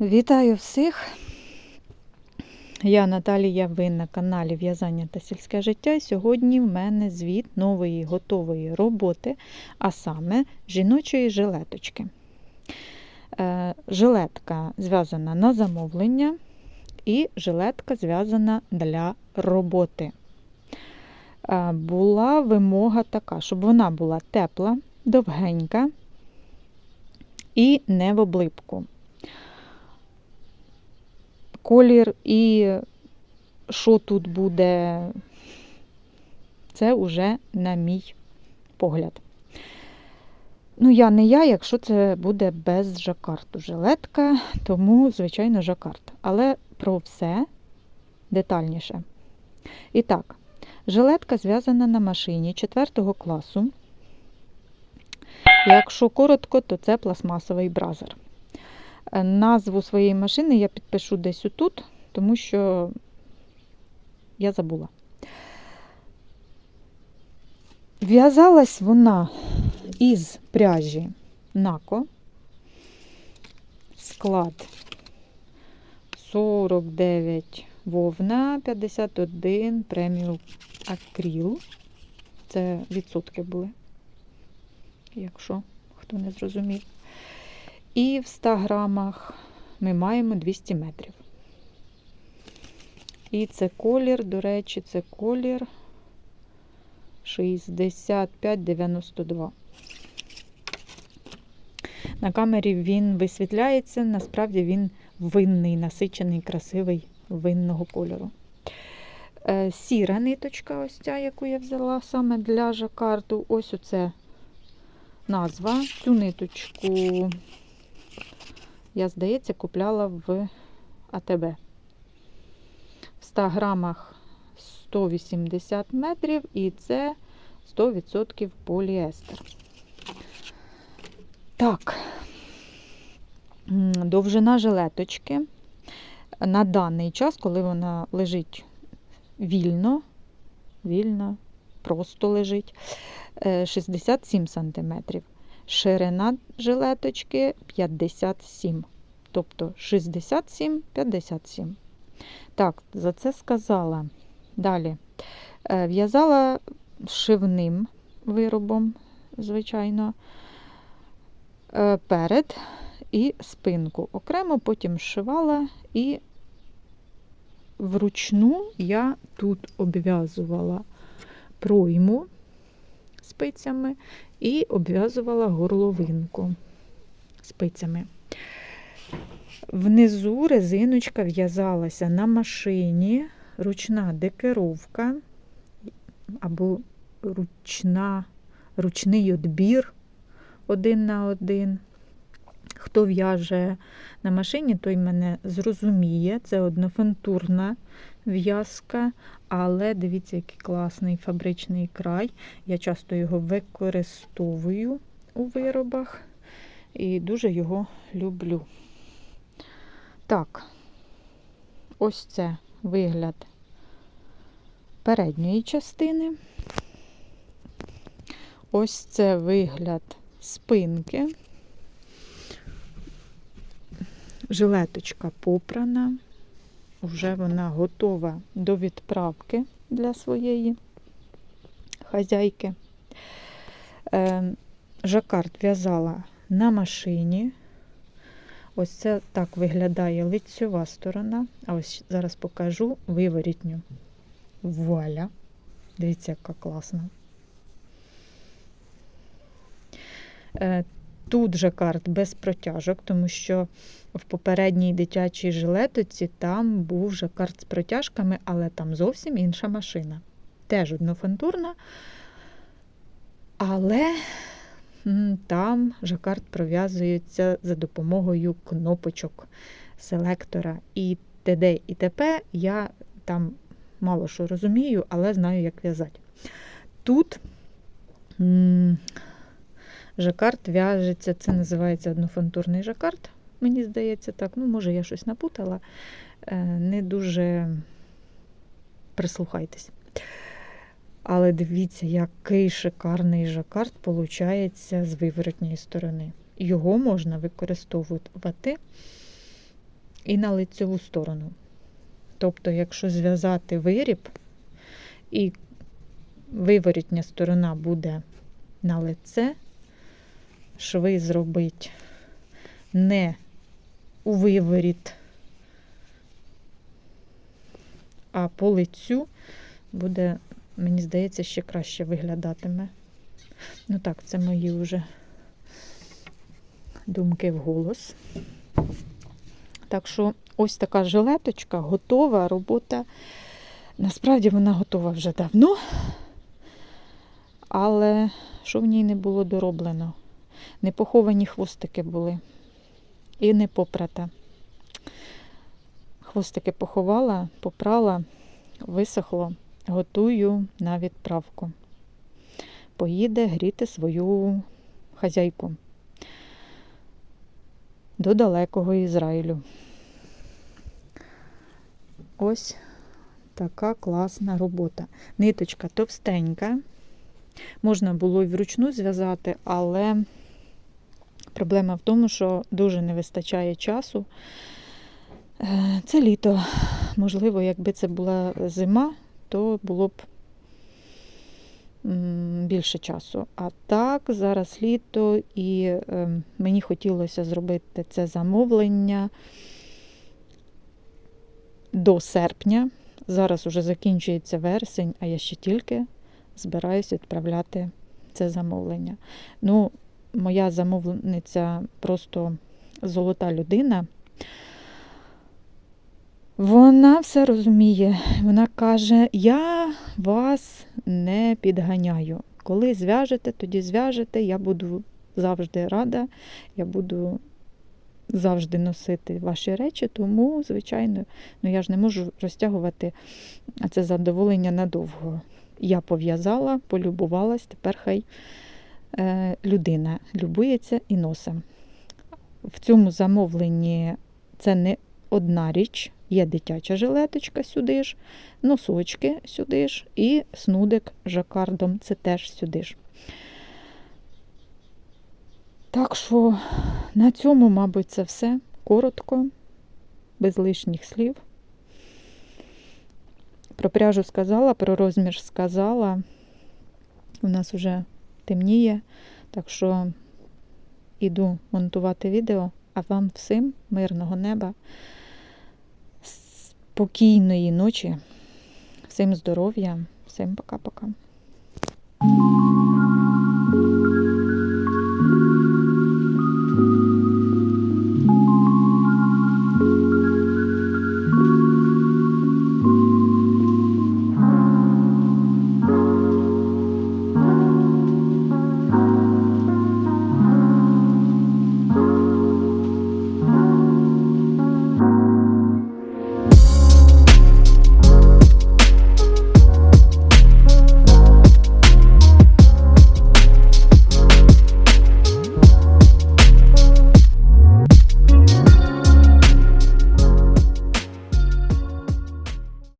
Вітаю всіх! Я Наталія, ви на каналі В'язання та сільське життя. І Сьогодні в мене звіт нової готової роботи, а саме жіночої жилеточки. Е, Жилетка зв'язана на замовлення і жилетка зв'язана для роботи. Е, Була вимога така, щоб вона була тепла, довгенька і не в облипку колір і що тут буде, це вже на мій погляд. Ну, я не я, якщо це буде без жакарту жилетка, тому, звичайно, жакард. Але про все детальніше. І так, жилетка зв'язана на машині 4 класу. Якщо коротко, то це пластмасовий бразер. Назву своєї машини я підпишу десь отут, тому що я забула. В'язалась вона із пряжі Нако. Склад 49 вовна, 51 преміум акріл. Це відсотки були, якщо хто не зрозумів. І в 100 грамах ми маємо 200 метрів. І це колір, до речі, це колір 6592. На камері він висвітляється, насправді він винний, насичений, красивий винного кольору. Е, Сіра ниточка, ось ця, яку я взяла саме для жакарду. Ось оце назва. Цю ниточку я, здається, купляла в АТБ. В 100 грамах 180 метрів, і це 100% поліестер. Так, довжина жилеточки на даний час, коли вона лежить вільно, вільно, просто лежить, 67 см. Ширина жилеточки 57. Тобто 67-57. Так, за це сказала. Далі. Е, в'язала шивним виробом, звичайно, е, перед і спинку. Окремо потім шивала і вручну я тут обв'язувала пройму спицями і обв'язувала горловинку спицями. Внизу резиночка в'язалася на машині, ручна декеровка або ручна, ручний відбір один на один. Хто в'яже на машині, той мене зрозуміє. Це однофентурна в'язка, але дивіться, який класний фабричний край. Я часто його використовую у виробах і дуже його люблю. Так, ось це вигляд передньої частини. Ось це вигляд спинки. Жилеточка попрана, вже вона готова до відправки для своєї хазяйки. Е, жакард в'язала на машині. Ось це так виглядає лицьова сторона. А ось зараз покажу виворітню. Вуаля. Дивіться, яка класна. Тут жакард без протяжок, тому що в попередній дитячій жилетоці там був жакард з протяжками, але там зовсім інша машина. Теж однофантурна, але там жакард пров'язується за допомогою кнопочок селектора. І ТД і ТП я там мало що розумію, але знаю, як в'язати. Тут жакард в'яжеться, це називається однофантурний жакард, мені здається, так. Ну, може, я щось напутала. Е, не дуже прислухайтесь. Але дивіться, який шикарний жакард виходить з виворотньої сторони. Його можна використовувати і на лицеву сторону. Тобто, якщо зв'язати виріб і виворітня сторона буде на лице, шви зробить не у виворіт, а по лицю буде, мені здається, ще краще виглядатиме. Ну так, це мої вже думки вголос. Так що ось така жилеточка готова, робота. Насправді вона готова вже давно, але що в ній не було дороблено? Не поховані хвостики були і не попрата. Хвостики поховала, попрала, висохло, готую на відправку. Поїде гріти свою хазяйку до далекого Ізраїлю. Ось така класна робота. Ниточка товстенька. Можна було і вручну зв'язати, але проблема в тому, що дуже не вистачає часу. Е, Це літо. Можливо, якби це була зима, то було б більше часу. А так, зараз літо, і е, мені хотілося зробити це замовлення до серпня. Зараз уже закінчується вересень, а я ще тільки збираюсь відправляти це замовлення. Ну, моя замовниця просто золота людина. Вона все розуміє. Вона каже: Я вас не підганяю. Коли зв'яжете, тоді зв'яжете. Я буду завжди рада, я буду завжди носити ваші речі, тому, звичайно, ну я ж не можу розтягувати це задоволення надовго. Я пов'язала, полюбувалась, тепер хай людина любується і носить. В цьому замовленні це не одна річ. Є дитяча жилеточка сюди ж, носочки сюди ж, і снудик жакардом це теж сюди ж. Так що на цьому, мабуть, це все коротко, без лишніх слів. Про пряжу сказала, про розмір сказала. У нас вже темніє, так що іду монтувати відео, а вам всім мирного неба, спокійної ночі, всім здоров'я, всім пока-пока.